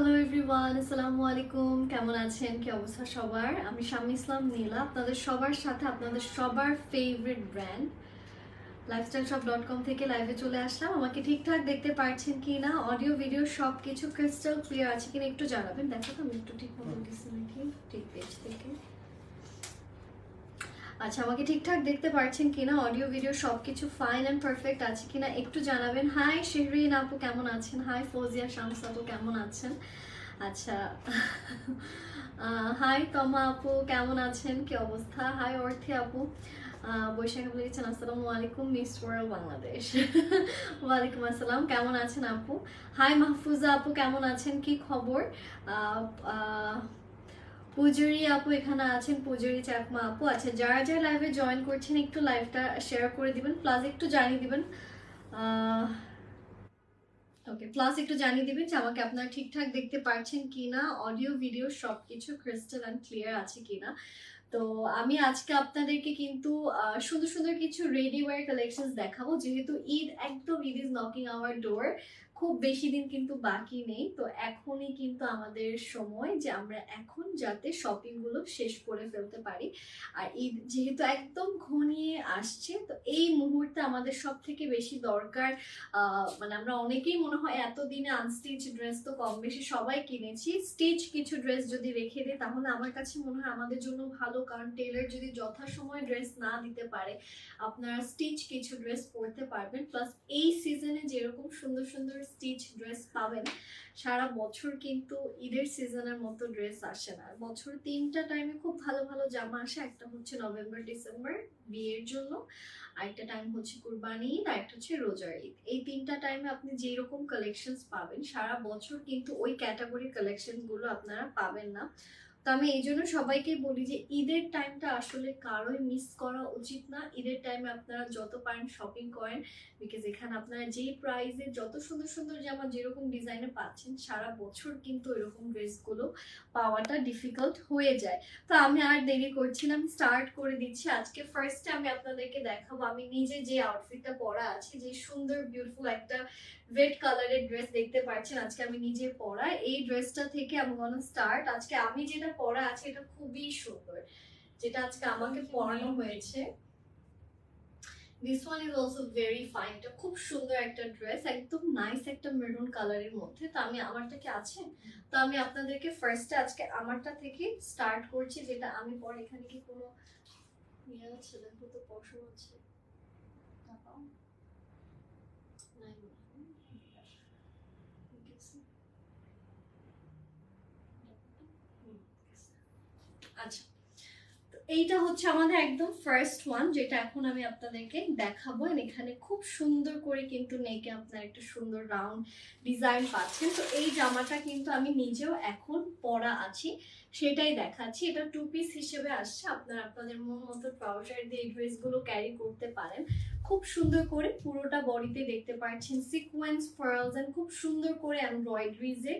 Hello everyone আসসালামু আলাইকুম কেমন আছেন? কি অবস্থা সবার? আমি শামি ইসলাম, নীলা। আপনাদের সবার সাথে আপনাদের সবার favourite brand lifestyle shop dot com থেকে লাইভে চলে আসলাম। আমাকে ঠিকঠাক দেখতে পারছেন কি না অডিও ভিডিও সব কিছু ক্রিস্টাল ক্লিয়ার আছে কিনা একটু জানাবেন। দেখো তো, আমি একটু ঠিক মতো দিচ্ছি নাকি। ঠিক পেজ থেকে। আচ্ছা আমাকে ঠিকঠাক দেখতে পারছেন কিনা? অডিও ভিডিও সবকিছু ফাইন অ্যান্ড পারফেক্ট আছে কিনা? একটু জানাবেন। হাই শেহরিন আপু, কেমন আছেন? হাই ফৌজিয়া শামস আপু, কেমন আছেন? আচ্ছা হাই তমা আপু, কেমন আছেন? কি অবস্থা? হাই অর্থে আপু বৈশাখ আপু আসসালামু আলাইকুম মিস ওয়ার্ল্ড বাংলাদেশ ওয়ালাইকুম আসসালাম, কেমন আছেন আপু? হাই মাহফুজা আপু, কেমন আছেন? কি খবর? পূজারি আপু এখানে আছেন, পূজারি চাকমা আপু আচ্ছা যারা যারা লাইভে জয়েন করছেন, একটু লাইভটা শেয়ার করে দিবেন প্লাস একটু জানিয়ে দিবেন। ওকে প্লাস একটু জানিয়ে দিবেন যে আমাকে আপনারা ঠিকঠাক দেখতে পারছেন কিনা অডিও ভিডিও সব কিছু ক্রিস্টাল অ্যান্ড ক্লিয়ার আছে কিনা। তো আমি আজকে আপনাদেরকে কিন্তু সুন্দর সুন্দর কিছু রেডি ওয়ার কালেকশন দেখাবো। যেহেতু ঈদ, একদম Eid is knocking our door খুব বেশি দিন কিন্তু বাকি নেই। তো এখনই কিন্তু আমাদের সময় যে আমরা এখন যাতে শপিংগুলো শেষ করে ফেলতে পারি। আর ঈদ যেহেতু একদম ঘনিয়ে আসছে, তো এই মুহূর্তে আমাদের সব থেকে বেশি দরকার মানে আমরা অনেকেই মনে হয় এতদিনে আনস্টিচ ড্রেস তো কম বেশি সবাই কিনেছি। স্টিচ কিছু ড্রেস যদি রেখে দেয় তাহলে আমার কাছে মনে হয় আমাদের জন্য ভালো। কারণ টেলার যদি যথাসময় ড্রেস না দিতে পারে, আপনারা স্টিচ কিছু ড্রেস পরতে পারবেন। প্লাস এই সিজনে যেরকম সুন্দর সুন্দর স্টিচ ড্রেস পাবেন। সারা বছর কিন্তু ঈদের সিজনের মতো ড্রেস আসে না। বছর তিনটা টাইমে খুব ভালো ভালো জামা আসে। একটা হচ্ছে নভেম্বর ডিসেম্বর বিয়ের জন্য। আরেকটা টাইম হচ্ছে কুরবানি ঈদ, আরেকটা হচ্ছে রোজার ঈদ। এই তিনটা টাইমে আপনি যেই রকম কালেকশনস পাবেন, সারা বছর কিন্তু ওই ক্যাটাগরি কালেকশনগুলো আপনারা পাবেন না। তো আমি এই জন্য সবাইকে বলি যে ঈদের টাইমটা আসলে কারোই মিস করা উচিত না। ঈদের টাইমে আপনারা যত পারেন শপিং করেন বিকজ এখানে আপনারা যেই প্রাইসে যত সুন্দর সুন্দর জামা যেরকম ডিজাইনে পাচ্ছেন, সারা বছর কিন্তু এরকম ড্রেসগুলো পাওয়াটা ডিফিকাল্ট হয়ে যায়। তো আমি আর দেরি করছিলাম স্টার্ট করে দিচ্ছি। আজকে ফার্স্টে আমি আপনাদেরকে দেখাবো, আমি নিজে যে আউটফিটটা পরা আছে, যে সুন্দর বিউটিফুল একটা রেড কালারের ড্রেস দেখতে পাচ্ছেন, আজকে আমি নিজে পরা। এই ড্রেসটা থেকে আমি গonna স্টার্ট আজকে আমি যেটা পরা আছে এটা খুবই সুন্দর। যেটা আজকে আমাকে পরানো হয়েছে। This one is also very fine এটা খুব সুন্দর একটা ড্রেস একদম নাইস একটা মেরুন কালারের মধ্যে। তো আমি আমারটা কি আছে? তো আমি আপনাদেরকে ফার্স্টে আজকে আমারটা থেকে স্টার্ট করছি যেটা আমি পরে এখানে কি কোনো ইয়ে আছে দেখো তো পশম আছে দেখাও। নাই মনে হয়। ঠিক আছে। হুম, আচ্ছা এইটা হচ্ছে আমাদের একদম ফার্স্ট ওয়ান যেটা এখন আমি আপনাদেরকে দেখাবো। এখানে খুব সুন্দর করে কিন্তু নেকে আপনার একটা সুন্দর রাউন্ড ডিজাইন পাচ্ছেন। তো এই জামাটা কিন্তু আমি নিজেও এখন পরা আছি। সেটাই দেখাচ্ছি। এটা টু পিস হিসেবে আসছে। আপনারা আপনাদের মন মতো ট্রাউজার দিয়ে এই ড্রেসগুলো ক্যারি করতে পারেন। খুব সুন্দর করে পুরোটা বডিতে দেখতে পাচ্ছেন। সিকোয়েন্স ফার্লস এন্ড খুব সুন্দর করে এমব্রয়ডারিজের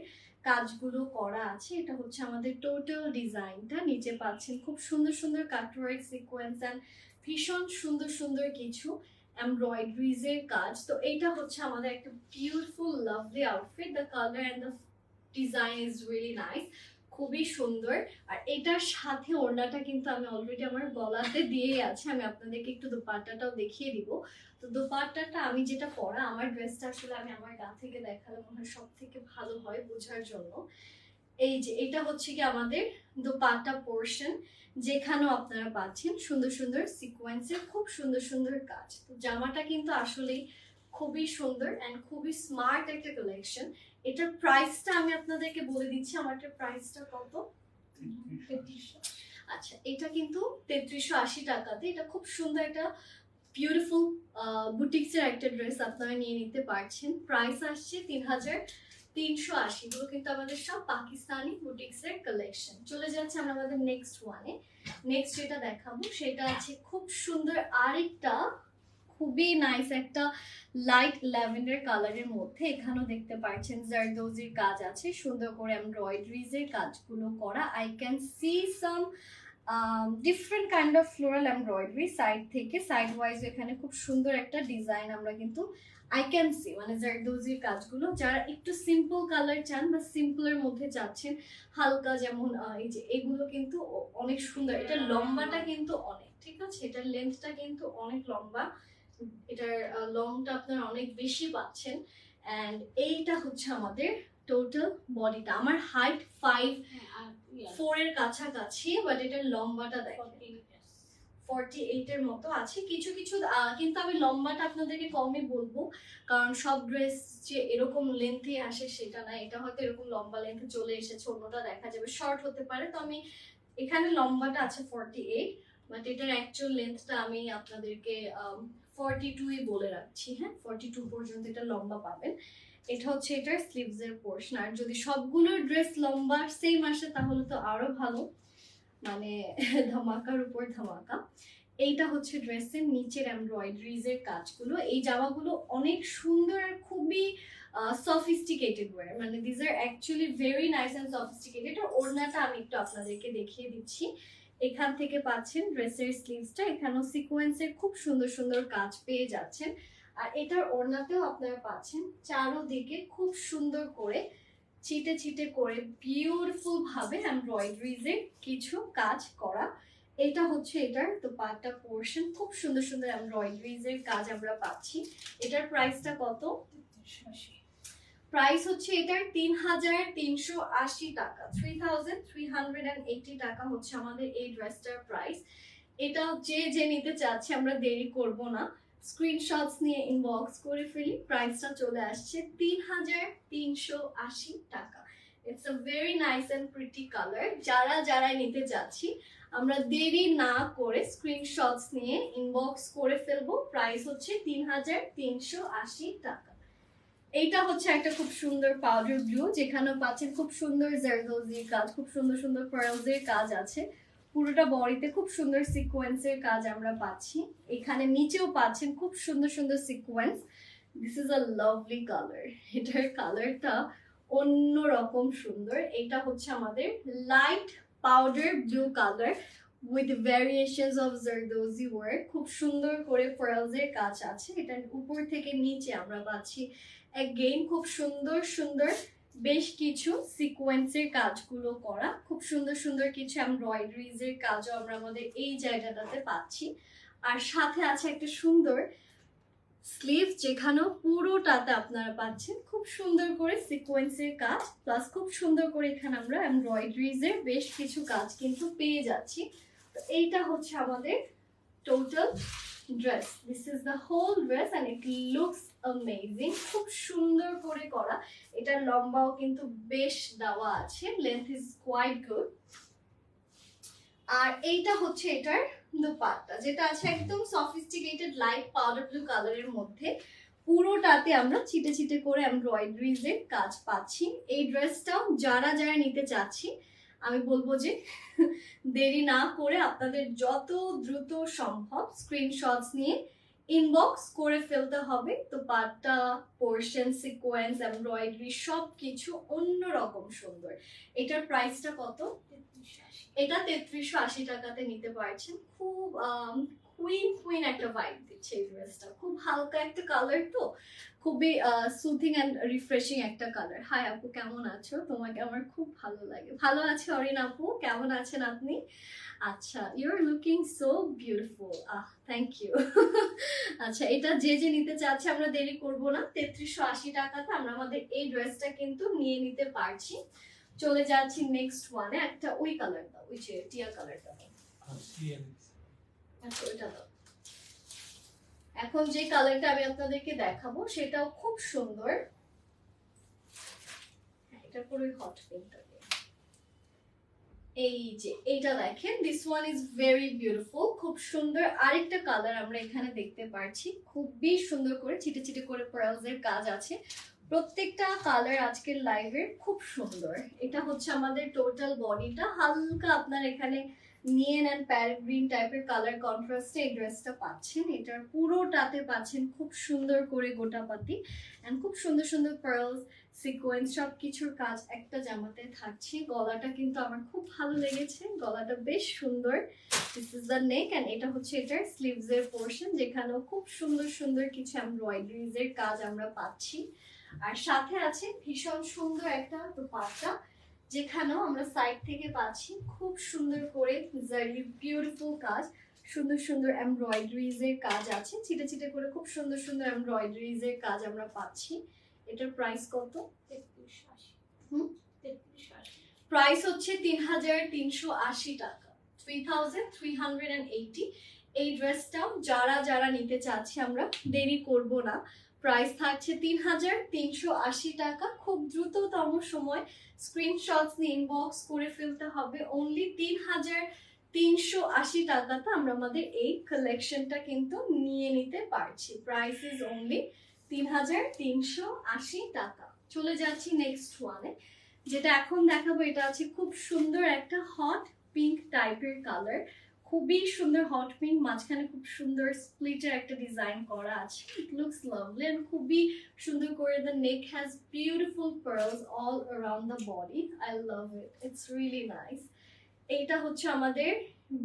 কাজগুলো করা আছে। এটা হচ্ছে আমাদের টোটাল ডিজাইনটা নিচে পাচ্ছেন খুব সুন্দর সুন্দর কাটওয়ার্ক সিকোয়েন্স এন্ড ভীষণ সুন্দর সুন্দর কিছু এমব্রয়ডারিজের কাজ। তো এইটা হচ্ছে আমাদের একটা beautiful lovely outfit the colour and the design is really nice খুবই সুন্দর। আর এটার সাথে ওড়নাটা কিন্তু আমি অলরেডি আমার গলাতে দিয়ে আছে। আমি আপনাদেরকে একটু দোপাট্টাটাও দেখিয়ে দিব। তো দোপাট্টাটা আমি যেটা পরা, আমার ড্রেসটা আসলে আমি আমার গা থেকে দেখালে মনে হয় সব থেকে ভালো হয় বোঝার জন্য। এই যে, এটা হচ্ছে কি আমাদের দোপাট্টা পোর্শন যেখানেও আপনারা পাচ্ছেন। সুন্দর সুন্দর সিকোয়েন্সের খুব সুন্দর সুন্দর কাজ। তো জামাটা কিন্তু আসলেই খুবই সুন্দর অ্যান্ড খুবই স্মার্ট একটা কালেকশন এটার প্রাইসটা আমি আপনাদেরকে বলে দিচ্ছি আমারটার প্রাইসটা কত? আচ্ছা এটা কিন্তু তেত্রিশশো আশি টাকাতে এটা খুব সুন্দর একটা বিউটিফুল বুটিক্সের একটা ড্রেস আপনারা নিয়ে নিতে পারছেন। প্রাইস আসছে তিন হাজার তিনশো আশি এগুলো কিন্তু আমাদের সব পাকিস্তানি বুটিক্সের কালেকশন চলে যাচ্ছে আমরা আমাদের নেক্সট ওয়ানে নেক্সট যেটা দেখাবো সেটা আছে খুব সুন্দর আরেকটা খুবই নাইস একটা লাইট ল্যাভেন্ডার কালারের মধ্যে এখানেও দেখতে পাচ্ছেন জারদোজির কাজ আছে, সুন্দর করে এমব্রয়ডারিজ এর কাজগুলো করা। I can see some different kind of floral embroidery side থেকে সাইড ওয়াইজ এখানে খুব সুন্দর একটা ডিজাইন আমরা কিন্তু আই ক্যান সি মানে জারদোজির কাজগুলো। যারা একটু সিম্পল কালার চান বা সিম্পলের মধ্যে চাচ্ছেন হালকা যেমন এই যে এগুলো কিন্তু অনেক সুন্দর। এটা লম্বাটা কিন্তু অনেক, ঠিক আছে? এটার লেন্থটা কিন্তু অনেক লম্বা। এটার লংটা আপনারা অনেক বেশি পাচ্ছেন। অ্যান্ড এইটা হচ্ছে আমাদের টোটাল বডিটা আমার হাইট ফাইভ ফোর এর কাছাকাছি বাট এটার লম্বাটা দেখেন। ফর্টি এইট এর মতো আছে। কিছু কিছু কিন্তু আমি লম্বাটা আপনাদেরকে কমই বলব। কারণ সব ড্রেস যে এরকম লেন্থে আসে সেটা না। এটা হয়তো এরকম লম্বা লেন্থে চলে এসেছে অন্যটা দেখা যাবে। শর্ট হতে পারে। তো আমি এখানে লম্বাটা আছে ফর্টি এইট বাট এটার অ্যাকচুয়াল লেন্থটা আমি আপনাদেরকে ফর্টি টুই বলে রাখছি হ্যাঁ? ফর্টি টু পর্যন্ত এটা লম্বা পাবেন। এটা হচ্ছে এটার স্লিভস এর পোর্শন আর যদি সবগুলো ড্রেস লম্বা সেম আসে তাহলে তো আরও ভালো। মানে ধামাকার উপর ধামাকা। এইটা হচ্ছে ড্রেসের নিচের এমব্রয়ডারিজ এর কাজগুলো। এই জামাগুলো অনেক সুন্দর আর খুবই সফিস্টিকেটেড ওয়ার মানে these are actually very nice and sophisticated ওড়নাটা আমি একটু আপনাদেরকে দেখিয়ে দিচ্ছি। এখান থেকে পাচ্ছেন ড্রেসের স্লিভসটা এখানেও সিকোয়েন্সের খুব সুন্দর সুন্দর কাজ পেয়ে যাচ্ছেন। আর এটার ওড়নাতেও আপনারা পাচ্ছেন চারোদিকে খুব সুন্দর করে ছিটে ছিটে করে বিউটিফুল ভাবে এমব্রয়ডারিজের কিছু কাজ করা। এটা হচ্ছে এটার তো পাটটা পোর্শন খুব সুন্দর সুন্দর এমব্রয়ডারিজের কাজ আমরা পাচ্ছি। এটার প্রাইসটা কত? প্রাইস হচ্ছে এটার তিন হাজার তিনশো আশি টাকা। Three thousand three hundred and eighty টাকা হচ্ছে আমাদের এই ড্রেসটার প্রাইস। এটা যে যে নিতে চাচ্ছে আমরা দেরি করব না। স্ক্রিনশটস নিয়ে ইনবক্স করে ফেলি, প্রাইসটা চলে আসছে তিন হাজার তিনশো আশি টাকা। It's a very nice and pretty colour যারা যারা নিতে যাচ্ছি আমরা দেরি না করে স্ক্রিনশটস নিয়ে ইনবক্স করে ফেলব। প্রাইস হচ্ছে তিন হাজার তিনশো আশি টাকা। এইটা হচ্ছে একটা খুব সুন্দর পাউডার ব্লু যেখানে পাচ্ছেন খুব সুন্দর জারদোজির কাজ, খুব সুন্দর সুন্দর পার্লসের কাজ আছে। পুরোটা বডিতে খুব সুন্দর সিকোয়েন্সের কাজ আমরা পাচ্ছি। এখানে নিচেও পাচ্ছেন খুব সুন্দর সুন্দর sequence this is a lovely colour এটার কালারটা অন্য রকম সুন্দর। এটা হচ্ছে আমাদের light powder blue colour with variations of zardozi work খুব সুন্দর করে পার্লসের কাজ আছে। এটার উপর থেকে নিচে আমরা পাচ্ছি অ্যাগেইন খুব সুন্দর সুন্দর বেশ কিছু সিকোয়েন্সের কাজগুলো করা। খুব সুন্দর সুন্দর কিছু এমব্রয়ডারিজ এর কাজও আমরা আমাদের এই জায়গাটাতে পাচ্ছি। আর সাথে আছে একটা সুন্দর স্লিভ যেখানেও পুরোটাতে আপনারা পাচ্ছেন। খুব সুন্দর করে সিকোয়েন্সের কাজ প্লাস খুব সুন্দর করে এখানে আমরা এমব্রয়ডারিজ এর বেশ কিছু কাজ কিন্তু পেয়ে যাচ্ছি। তো এইটা হচ্ছে আমাদের total dress this is the whole dress and it looks amazing খুব সুন্দর করে করা। এটার লম্বাও কিন্তু বেশ দেওয়া আছে। লেন্থ ইজ কোয়াইট গুড আর এইটা হচ্ছে এটার দোপাট্টা, যেটা আছে একদম সফিস্টিকেটেড লাইট পাউডার ব্লু কালারের মধ্যে। পুরোটাতে আমরা ছিটে ছিটে করে এমব্রয়ডারিজ এর কাজ পাচ্ছি। এই ড্রেসটাও যারা যারা নিতে চাচ্ছি আমি বলব যে দেরি না করে আপনাদের যত দ্রুত সম্ভব স্ক্রিনশটস নিয়ে ইনবক্স করে ফেলতে হবে। তো পাটটা পোর্শন সিকোয়েন্স এমব্রয়ডারি সব কিছু অন্যরকম সুন্দর। এটার প্রাইসটা কত? এটা তেত্রিশশো আশি টাকাতে নিতে পারছেন। খুব কুইন কুইন একটা ভাইব দিচ্ছে এই ড্রেসটা খুব হালকা একটা কালার তো, খুবই সুথিং অ্যান্ড রিফ্রেশিং একটা কালার হাই আপু, কেমন আছো? তোমাকে আমার খুব ভালো লাগে। ভালো আছে অরিন আপু, কেমন আছেন আপনি? আচ্ছা you are looking so beautiful ah thank you আচ্ছা এটা যে যে নিতে চাচ্ছে আমরা দেরি করব না। তেত্রিশশো আশি টাকাতে আমরা আমাদের এই ড্রেসটা কিন্তু নিয়ে নিতে পারছি। চলে যাচ্ছি নেক্সট ওয়ানে একটা ওই কালার দাও ওই যে টিয়া কালারটা এখন যে কালারটা আমি আপনাদেরকে দেখাবো সেটাও খুব সুন্দর। হ্যাঁ, এটা পুরোই হট পিঙ্কটা এই যে এইটা দেখেন this one is very beautiful খুব সুন্দর আরেকটা কালার আমরা এখানে দেখতে পারছি। খুবই সুন্দর করে ছিটে ছিটে করে এর কাজ আছে। প্রত্যেকটা কালার আজকের লাইভের খুব সুন্দর। এটা হচ্ছে আমাদের টোটাল বডিটা হালকা আপনার এখানে নিয়েন অ্যান্ড প্যারেট গ্রিন টাইপের কালার কন্ট্রাস্টে এই ড্রেসটা পাচ্ছেন। এটার পুরোটাতে পাচ্ছেন খুব সুন্দর করে গোটাপাতি অ্যান্ড খুব সুন্দর সুন্দর পার্লস সিকোয়েন্স সব কিছুর কাজ একটা জামাতে থাকছে। গলাটা কিন্তু আমার খুব ভালো লেগেছে। গলাটা বেশ সুন্দর। This is the neck and এটা হচ্ছে এটার স্লিভস এর পোর্শন যেখানেও খুব সুন্দর সুন্দর কিছু এমব্রয়ডারিজ এর কাজ আমরা পাচ্ছি। আর সাথে আছে ভীষণ সুন্দর একটা দোপাট্টা। যেখানেও আমরা সাইড থেকে পাচ্ছি খুব সুন্দর করে জারি বিউটিফুল কাজ। সুন্দর সুন্দর এমব্রয়ডারিজ এর কাজ আছে ছিটে ছিটে করে খুব সুন্দর সুন্দর এমব্রয়ডারিজ এর কাজ আমরা পাচ্ছি। এটার প্রাইস কত? হুম? প্রাইস হচ্ছে তিন হাজার তিনশো আশি টাকা। Three thousand three hundred and eighty এই ড্রেসটাও যারা যারা নিতে চাচ্ছি আমরা দেরি করব না। প্রাইস থাকছে তিন হাজার তিনশো আশি টাকা। খুব দ্রুততম সময় স্ক্রিনশটস নিয়ে ইনবক্স করে ফেলতে হবে। অনলি তিন হাজার তিনশো আশি টাকাতে আমরা আমাদের এই কালেকশনটা কিন্তু নিয়ে নিতে পারছি। প্রাইস ইজ অনলি তিন হাজার তিনশো আশি টাকা। চলে যাচ্ছি নেক্সট ওয়ানে যেটা এখন দেখাবো, এটা আছে খুব সুন্দর একটা হট পিঙ্ক টাইপের কালার খুবই সুন্দর হট পিঙ্ক মাঝখানে খুব সুন্দর স্প্লিটের একটা ডিজাইন করা আছে। ইট লুকস লাভলি এন্ড খুবই সুন্দর করে the neck has beautiful pearls all around the body I love it it's really nice এইটা হচ্ছে আমাদের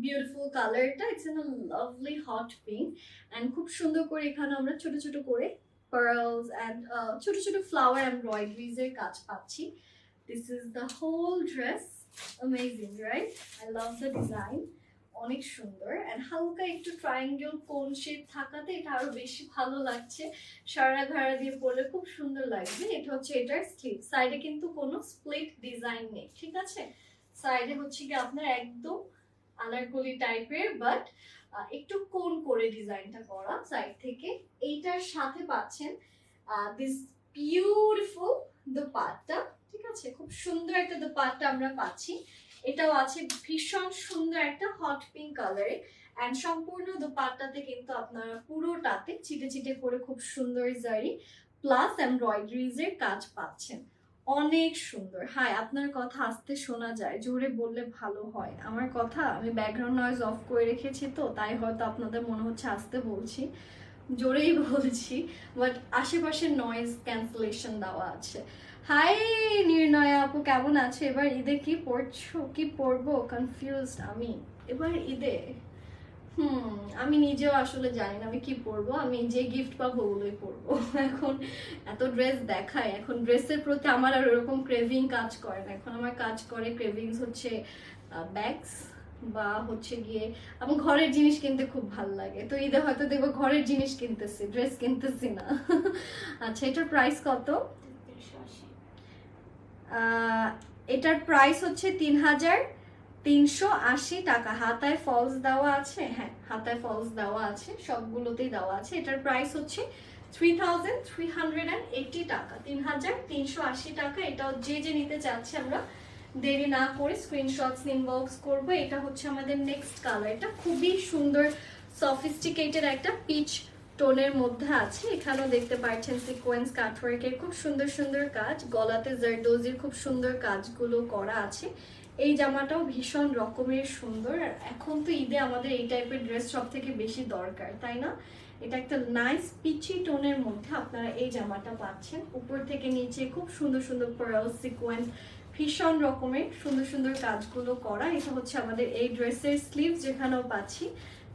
বিউটিফুল কালারটা it's an lovely hot pink and খুব সুন্দর করে এখানে আমরা ছোট ছোট করে পার্লস অ্যান্ড ছোট ছোট ফ্লাওয়ার এর কাজ পাচ্ছি। This is the whole dress amazing right I love the design অনেক সুন্দর অ্যান্ড হালকা একটু ট্রায়াঙ্গেল কোন শেপ থাকাতে এটা আরও বেশি ভালো লাগছে। সারা ঘাড়া দিয়ে পরলে খুব সুন্দর লাগবে। এটা হচ্ছে এটার স্লিপ সাইডে কিন্তু কোনো স্প্লিট ডিজাইন নেই, ঠিক আছে? সাইডে হচ্ছে কি আপনার একদম আনারকলি টাইপের বাট একটু কোন করে ডিজাইনটা করা সাইড থেকে। এইটার সাথে পাচ্ছেন দিস বিউটিফুল দোপাট্টা, ঠিক আছে? খুব সুন্দর একটা দোপাট্টা আমরা পাচ্ছি। এটাও আছে ভীষণ সুন্দর একটা হট পিঙ্ক কালারে অ্যান্ড সম্পূর্ণ দোপাট্টাতে কিন্তু আপনারা পুরোটাতে চিটে চিটে করে খুব সুন্দর জারি প্লাস এমব্রয়ডারিজ এর কাজ পাচ্ছেন। অনেক সুন্দর। হাই আপনার কথা আস্তে শোনা যায়। জোরে বললে ভালো হয়। আমার কথা, আমি ব্যাকগ্রাউন্ড নয়েজ অফ করে রেখেছি তো, তাই হয়তো আপনাদের মনে হচ্ছে আসতে বলছি। জোরেই বলছি বাট আশেপাশে নয়েজ ক্যান্সেলেশন দেওয়া আছে। হাই নির্ণয় আপু, কেমন আছে? এবার ঈদে কি পড়ছো? কি পড়ব? কনফিউজড আমি। এবার ঈদে, হুম, আমি নিজেও আসলে জানি না আমি কি পরবো আমি যে গিফট পাবো ওগুলোই পরবো এখন এত ড্রেস দেখায়। এখন ড্রেসের প্রতি আমার আর ওরকম ক্রেভিং কাজ করে না। এখন আমার কাজ করে ক্রেভিংস হচ্ছে ব্যাগস বা হচ্ছে গিয়ে আমার ঘরের জিনিস কিনতে খুব ভালো লাগে। তো ঈদে হয়তো দেখব ঘরের জিনিস কিনতেছি ড্রেস কিনতেছি না। আচ্ছা এটার প্রাইস কত? এটার প্রাইস হচ্ছে তিন হাজার তিনশো আশি টাকা। হাতায় ফলস দেওয়া আছে হ্যাঁ হাতায় ফলস দেওয়া আছে, সবগুলোতেই দেওয়া আছে। এটার প্রাইস হচ্ছে three thousand three hundred and eighty টাকা। তিন হাজার তিনশো আশি টাকা। এটাও যে যে নিতে চাচ্ছে আমরা, দেরি না করে স্ক্রিনশটস ইনবক্স করব। এটা হচ্ছে আমাদের নেক্সট কালার এটা খুবই সুন্দর সফিস্টিকেটেড একটা পিচ টোনের মধ্যে আছে। এখানেও দেখতে পাচ্ছেন সিকোয়েন্স কাটওয়ার্কের খুব সুন্দর সুন্দর কাজ। গলাতে জারদোজির খুব সুন্দর কাজগুলো করা আছে। এই জামাটাও ভীষণ রকমের সুন্দর। আর এখন তো ঈদে আমাদের এই টাইপের ড্রেস সব থেকে বেশি দরকার, তাই না? এটা একটা নাইস পিচি টোনের মধ্যে আপনারা এই জামাটা পাচ্ছেন। উপর থেকে নিচে খুব সুন্দর সুন্দর পার্ল সিকোয়েন্স ভীষণ রকমের সুন্দর সুন্দর কাজগুলো করা। এটা হচ্ছে আমাদের এই ড্রেসের স্লিভ যেখানেও পাচ্ছি।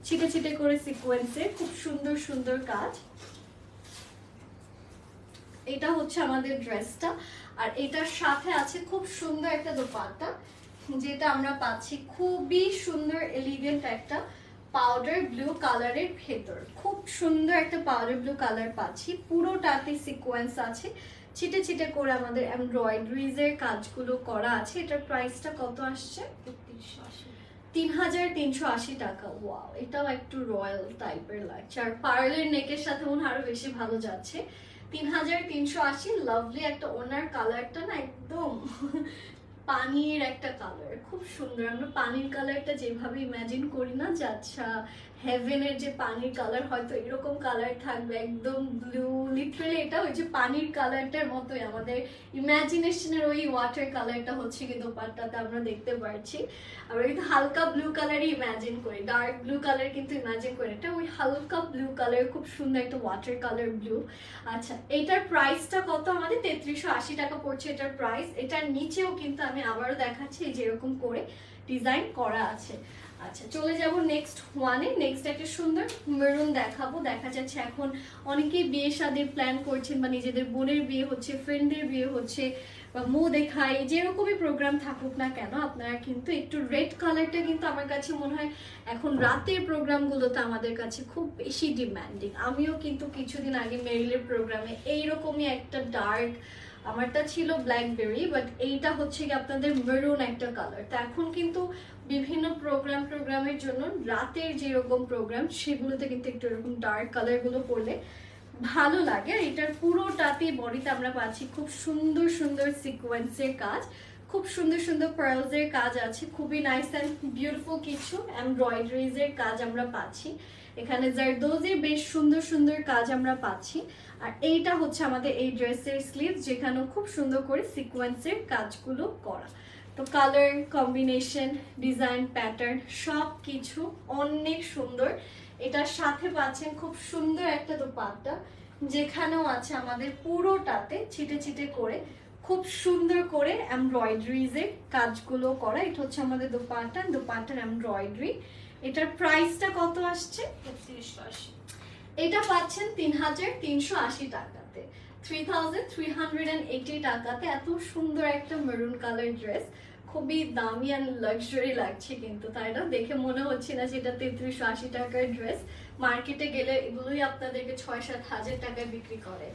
ছিটে ছিটে করে সিকোয়েন্সে খুব সুন্দর সুন্দর কাজ। এটা হচ্ছে আমাদের ড্রেসটা আর এটার সাথে আছে খুব সুন্দর একটা দোপাট্টা, যেটা আমরা পাচ্ছি খুবই সুন্দর এলিগেন্ট একটা পাউডার ব্লু কালারের ভেতর। খুব সুন্দর একটা পাউডার ব্লু কালার পাচ্ছি। পুরোটাতে সিকোয়েন্স আছে। ছিটে ছিটে করে আমাদের এমব্রয়ডারিজ এর কাজগুলো করা আছে। এটার প্রাইসটা কত আসছে? তিন হাজার তিনশো আশি টাকা। ওয়াও এটাও একটু রয়্যাল টাইপের লাগছে। আর পার্লের নেকের সাথে মনে আরও আরও বেশি ভালো যাচ্ছে। তিন হাজার তিনশো আশি লাভলি একটা ওনার কালারটা না একদম পানির একটা কালার খুব সুন্দর। আমরা পানির কালারটা যেভাবে ইম্যাজিন করি না যে আচ্ছা হেভেনের যে পানির কালার হয়তো এরকম কালার থাকবে, একদম ব্লু লিটারালি এটা ওই যে পানির কালারটার মতোই। আমাদের ইমাজিনেশনের ওই ওয়াটার কালারটা হচ্ছে কি দোপাট্টাতে আমরা দেখতে পাচ্ছি আমরা কিন্তু হালকা ব্লু কালারই ইমাজিন করি। ডার্ক ব্লু কালার কিন্তু ইমাজিন করি। এটা ওই হালকা ব্লু কালার খুব সুন্দর একটা ওয়াটার কালার ব্লু আচ্ছা এটার প্রাইসটা কত? আমাদের তেত্রিশশো আশি টাকা পড়ছে এটার প্রাইস এটার নিচেও কিন্তু আমি আবারও দেখাচ্ছি, এই যে এরকম করে ডিজাইন করা আছে। আচ্ছা চলে যাব নেক্সট ওয়ানে নেক্সট একটা সুন্দর মেরুন দেখাবো। দেখা যাচ্ছে এখন অনেকেই বিয়ে শাদির প্ল্যান করছেন বা নিজেদের বোনের বিয়ে হচ্ছে ফ্রেন্ডের বিয়ে হচ্ছে বা মো দেখাই যেরকমই প্রোগ্রাম থাকুক না কেন, আপনারা কিন্তু একটু রেড কালারটা কিন্তু আমার কাছে মনে হয় এখন রাতের প্রোগ্রামগুলোতে আমাদের কাছে খুব বেশি ডিমান্ডিং আমিও কিন্তু কিছুদিন আগে মেরিলের প্রোগ্রামে এইরকমই একটা ডার্ক আমারটা ছিল ব্ল্যাকবেরি বাট এইটা হচ্ছে কি আপনাদের মেরুন একটা কালার তো এখন কিন্তু বিভিন্ন প্রোগ্রাম প্রোগ্রামের জন্য রাতের যেরকম প্রোগ্রাম সেগুলোতে কিন্তু একটু এরকম ডার্ক কালারগুলো পরলে ভালো লাগে। আর এটার পুরোটাতে বডিতে আমরা পাচ্ছি খুব সুন্দর সুন্দর সিকোয়েন্সের কাজ। খুব সুন্দর সুন্দর পার্লসের কাজ আছে, খুবই নাইস অ্যান্ড বিউটিফুল কিছু এমব্রয়ডারিজের কাজ আমরা পাচ্ছি। এখানে জারদোজের বেশ সুন্দর সুন্দর কাজ আমরা পাচ্ছি। আর এইটা হচ্ছে আমাদের এই ড্রেসের স্লিভ যেখানেও খুব সুন্দর করে সিকোয়েন্সের কাজগুলো করা। তো কালার কম্বিনেশন ডিজাইন প্যাটার্ন সব কিছু অনেক সুন্দর। এটার সাথে পাচ্ছেন খুব সুন্দর একটা দোপাট্টা যেখানেও আছে আমাদের পুরোটাতে ছিটে ছিটে করে খুব সুন্দর করে এমব্রয়ডারিজের কাজগুলো করা। এটা হচ্ছে আমাদের দোপাট্টা দোপাট্টার এমব্রয়ডারি এটার প্রাইসটা কত আসছে? এটা পাচ্ছেন তিন হাজার তিনশো আশি টাকাতে অ্যান্ড টাকাতে এত সুন্দর একটা মেরুন কালার ড্রেস খুবই দামি অ্যান্ড লাক্সারি লাগছে কিন্তু, তাই না? দেখে মনে হচ্ছে না যেটা তেত্রিশশো আশি টাকার ড্রেস মার্কেটে গেলে এগুলোই আপনাদেরকে ছয় সাত হাজার টাকায় বিক্রি করে।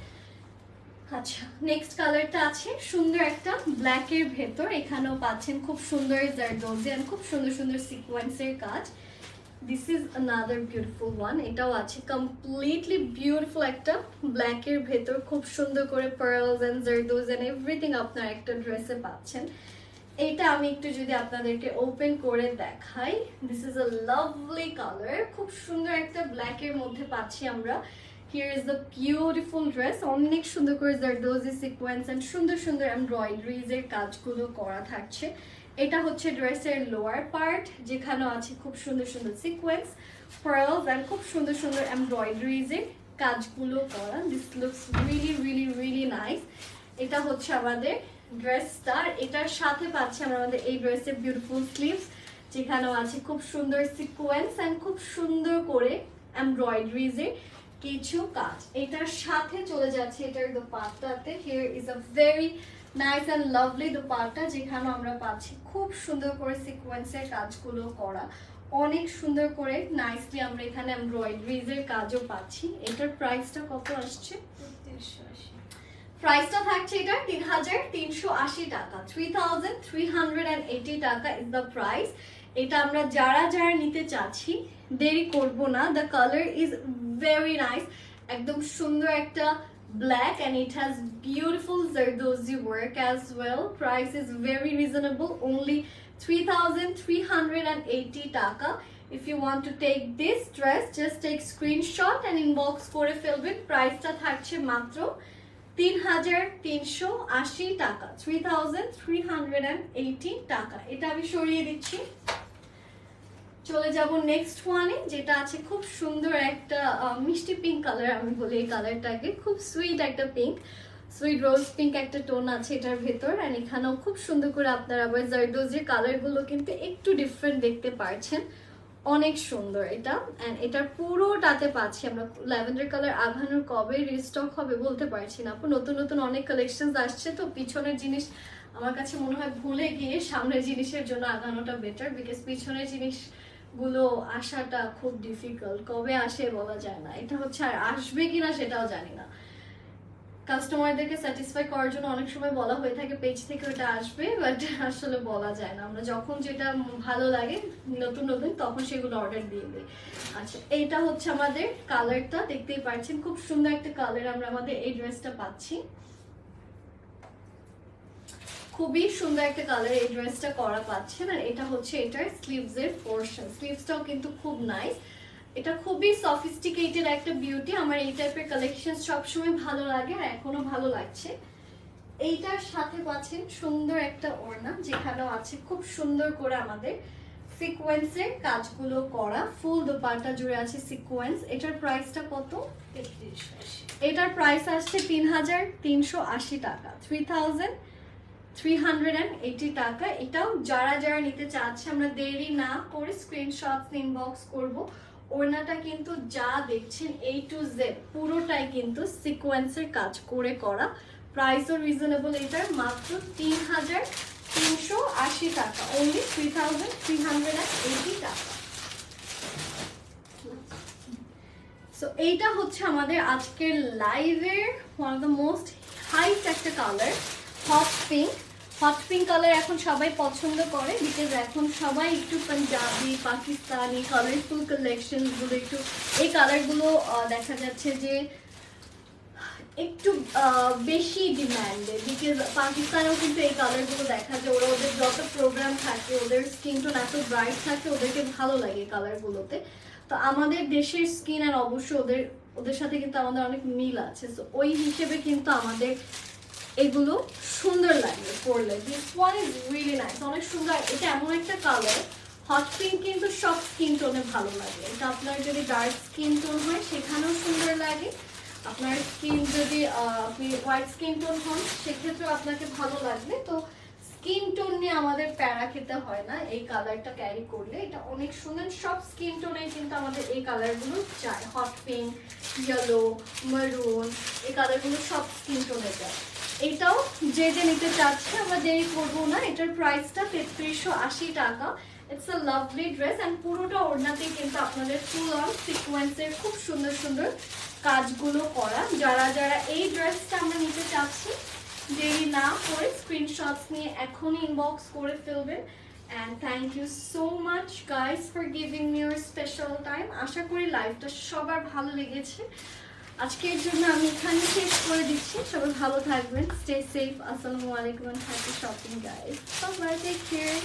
আচ্ছা নেক্সট কালারটা আছে সুন্দর একটা ব্ল্যাক এর ভেতর। এখানেও পাচ্ছেন খুব সুন্দর জারদোজি and খুব সুন্দর সুন্দর সিকোয়েন্সের কাজ। This is another beautiful one এটাও আছে। কমপ্লিটলি বিউটিফুল একটা ব্ল্যাক এর ভেতর। খুব সুন্দর করে pearls and zardozi and everything আপনার একটা ড্রেসে পাচ্ছেন। এটা আমি একটু যদি আপনাদেরকে ওপেন করে দেখাই। This is a lovely colour খুব সুন্দর একটা ব্ল্যাক এর মধ্যে পাচ্ছি আমরা। Here is the beautiful dress অনেক সুন্দর করে জারদোজি সিকোয়েন্স এন্ড সুন্দর সুন্দর এমব্রয়ডারিজ এর কাজগুলো করা থাকছে। এটা হচ্ছে ড্রেসের লোয়ার পার্ট যেখানেও আছে খুব সুন্দর সুন্দর সিকোয়েন্স পার্লস এন্ড খুব সুন্দর সুন্দর এমব্রয়ডারিজের কাজগুলো করা। This looks really really really nice এটা হচ্ছে আমাদের ড্রেসটা এটার সাথে পাচ্ছি আমরা আমাদের এই ড্রেসের বিউটিফুল স্লিভস যেখানেও আছে খুব সুন্দর সিকোয়েন্স অ্যান্ড খুব সুন্দর করে এমব্রয়ডারিজের কিছু কাজ। এটার সাথে চলে যাচ্ছে এটার দোপাট্টাতে। Here is a very nice and lovely dupatta যেখানে আমরা পাচ্ছি। খুব সুন্দর করে সিকোয়েন্সের কাজগুলো করা। অনেক সুন্দর করে নাইসলি আমরা এখানে এমব্রয়ডারিজ এর কাজও পাচ্ছি। এটার প্রাইসটা কত আসছে? প্রাইসটা থাকছে এটা তিন হাজার তিনশো আশি টাকা। Three thousand three hundred and eighty taka is the price এটা আমরা যারা যারা নিতে চাচ্ছি দেরি করব না। The colour is very nice একদম সুন্দর একটা black and it has beautiful zardozi work as well price is very reasonable only 3380 taka if you want to take this dress just take screenshot and inbox করে ফেলবেন প্রাইসটা থাকছে মাত্র তিন হাজার তিনশো আশি টাকা three thousand three hundred and eighty টাকা এটা আমি সরিয়ে দিচ্ছি চলে যাব নেক্সট ওয়ানে যেটা আছে খুব সুন্দর একটা মিষ্টি পিঙ্ক কালার আমি বলি এই কালারটাকে খুব সুইট একটা পিঙ্ক সুইট রোজ পিঙ্ক একটা টোন আছে এটার ভেতর। অ্যান্ড এখানেও খুব সুন্দর করে আপনারা আবার জারদোজের কালারগুলো কিন্তু একটু ডিফারেন্ট দেখতে পারছেন। অনেক সুন্দর এটা। অ্যান্ড এটার পুরোটাতে পাচ্ছি আমরা। ল্যাভেন্ডার কালার আঘানোর কবে রিস্টক হবে বলতে পারছি না আপু। নতুন নতুন অনেক কালেকশন আসছে তো পিছনের জিনিস আমার কাছে মনে হয় ভুলে গিয়ে সামনের জিনিসের জন্য আগানোটা বেটার বিকজ পিছনের জিনিস গুলো আসাটা খুব ডিফিকাল্ট কবে আসে বলা যায় না। এটা হচ্ছে আর আসবে কিনা সেটাও জানি না। কাস্টমারদেরকে স্যাটিসফাই করার জন্য অনেক সময় বলা হয়ে থাকে পেজ থেকে ওটা আসবে বাট আসলে বলা যায় না। আমরা যখন যেটা ভালো লাগে, নতুন নতুন, তখন সেগুলো অর্ডার দিয়ে দিই। আচ্ছা এইটা হচ্ছে আমাদের কালারটা দেখতেই পাচ্ছেন, খুব সুন্দর একটা কালার আমরা আমাদের এই ড্রেসটা পাচ্ছি। খুবই সুন্দর একটা কালার এই ড্রেসটা করা পাচ্ছেন। আর এটা হচ্ছে এটার স্লিভস এর পোর্শন স্লিভসটাও কিন্তু খুব নাইস এটা খুবই সফিস্টিকেটেড একটা বিউটি আমার এই টাইপের কালেকশন সবসময় ভালো লাগে আর এখনও ভালো লাগছে। এইটার সাথে পাচ্ছেন সুন্দর একটা ওড়না যেখানেও আছে খুব সুন্দর করে আমাদের সিকোয়েন্সের কাজগুলো করা। ফুল দোপাট্টা জুড়ে আছে সিকোয়েন্স এটার প্রাইসটা কত? এটার প্রাইস আসছে তিন হাজার তিনশো আশি টাকা। Three thousand three hundred and eighty টাকা। এটাও যারা যারা নিতে চাচ্ছে, আমরা দেরি না করে স্ক্রিনশট ইনবক্স করব। ওড়নাটা কিন্তু যা দেখছেন এই টু জেড পুরোটাই কিন্তু সিকোয়েন্সের কাজ করে করা। প্রাইসও রিজনেবল এটার, মাত্র তিন হাজার তিনশো আশি টাকা। Only three thousand three hundred and eighty টাকা। সো এইটা হচ্ছে আমাদের আজকের লাইভের one of the most hit একটা colour hot pink hot pink colour এখন সবাই পছন্দ করে বিকজ এখন সবাই একটু পাঞ্জাবি পাকিস্তানি কালারফুল কালেকশনগুলো একটু, এই কালারগুলো দেখা যাচ্ছে যে একটু বেশি ডিমান্ডে বিকজ পাকিস্তানেও কিন্তু এই কালারগুলো দেখা যায়, ওরা ওদের যত প্রোগ্রাম থাকে, ওদের স্কিন টোন এত ব্রাইট থাকে, ওদেরকে ভালো লাগে কালারগুলোতে তো আমাদের দেশের স্কিন আর অবশ্য ওদের ওদের সাথে কিন্তু আমাদের অনেক মিল আছে। সো ওই হিসেবে কিন্তু আমাদের এগুলো সুন্দর লাগে পরলে। This one is really nice অনেক সুন্দর। এটা এমন একটা কালার হট পিঙ্ক কিন্তু সব স্কিন টোনে ভালো লাগে। এটা আপনার যদি ডার্ক স্কিন টোন হয়, সেখানেও সুন্দর লাগে। আপনার স্কিন যদি আপনি হোয়াইট স্কিন টোন হন, সেক্ষেত্রেও আপনাকে ভালো লাগবে। তো স্কিন টোন নিয়ে আমাদের প্যারা খেতে হয় না। এই কালারটা ক্যারি করলে এটা অনেক সুন্দর। সব স্কিন টোনে কিন্তু আমাদের এই কালারগুলো চায় হট পিঙ্ক ইয়েলো মারুন এই কালারগুলো সব স্কিন টোনে যায়। এটাও যে যে নিতে চাচ্ছে, আমরা দেরি করব না। এটার প্রাইসটা তেত্রিশশো আশি টাকা। It's a lovely dress and পুরোটা ওড়নাতে কিন্তু আপনাদের ফুল অন সিকোয়েন্সের খুব সুন্দর সুন্দর কাজগুলো করা। যারা যারা এই ড্রেসটা আমরা নিতে চাচ্ছি, দেরি না করে স্ক্রিনশটস নিয়ে এখনই ইনবক্স করে ফেলবেন। And thank you so much guys for giving me your special time আশা করি লাইভটা সবার ভালো লেগেছে। আজকের জন্য আমি এখানে শেষ করে দিচ্ছি। সবাই ভালো থাকবেন স্টে সেফ আসসালামু আলাইকুম থাকবে shopping guide bye take care